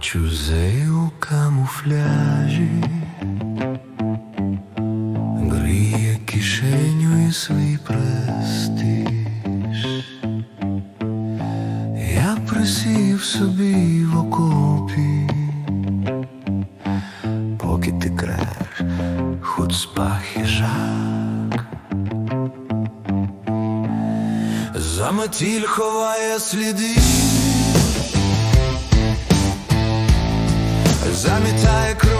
чузей у камуфляжі, гріє кишеню і свій престиж. Я присів собі в окопі, поки ти креш, хуцпа хижак. Заметіль ховає сліди, замітає кров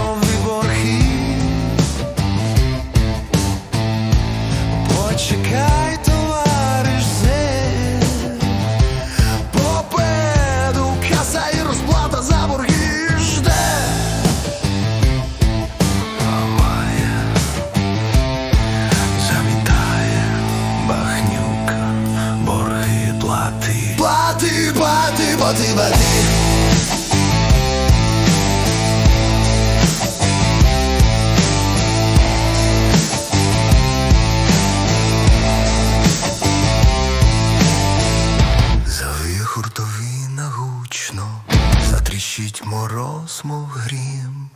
гучно, затріщить мороз, мов грім.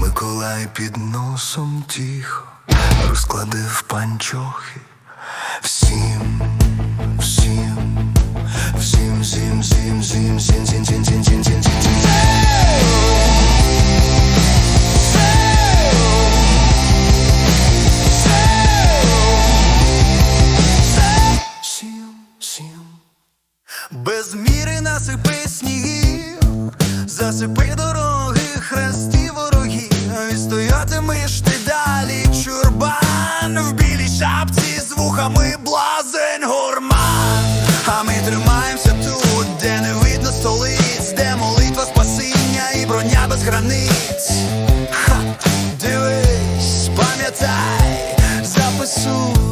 Миколай під носом тихо розкладив панчохи. Засипи дороги, хресті ворогів, і стоятимеш ти далі чурбан в білій шапці з вухами блазень гурман. А ми тримаємося тут, де не видно столиць, де молитва спасіння і броня без границь. Ха, дивись, пам'ятай, записуй.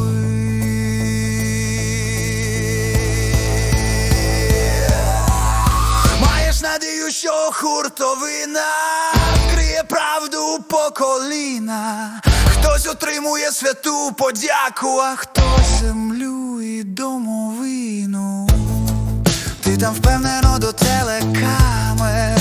Хуртовина вкриє правду по коліна. Хтось отримує святу подяку, а хтось землю і домовину. Ти там впевнено до телекамер,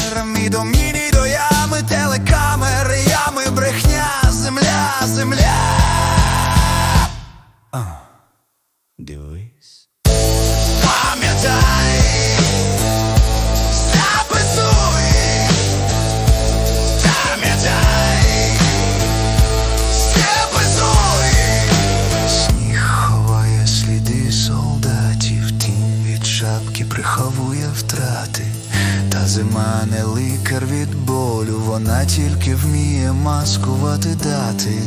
втрати. Та зима не лікар від болю, вона тільки вміє маскувати дати,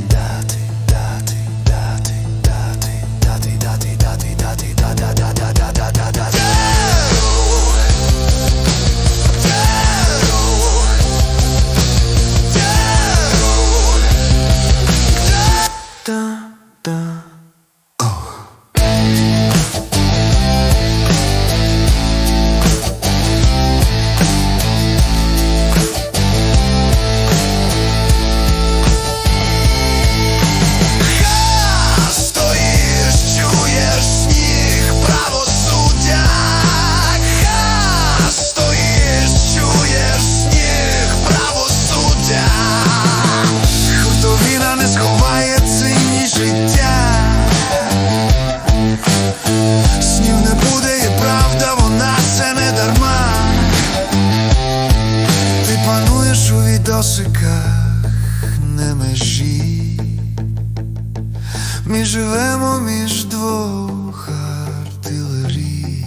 пануєш у відосиках, не межі. Ми живемо між двох артилерій.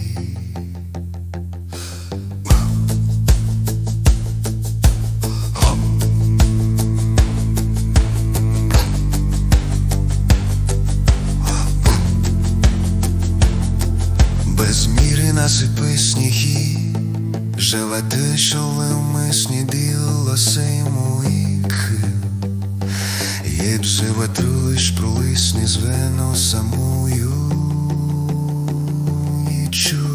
Без міри насипи сніги, Живе те, що лемисні діло сеймуїх, Єб живе труєш пролисні звено самую нічу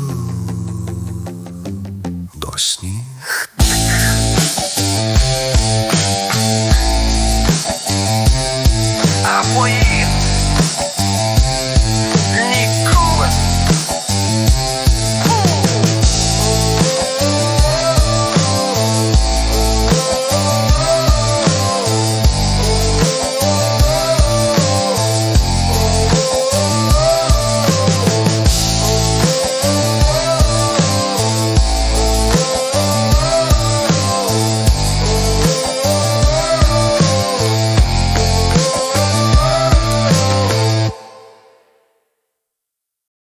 до сніг.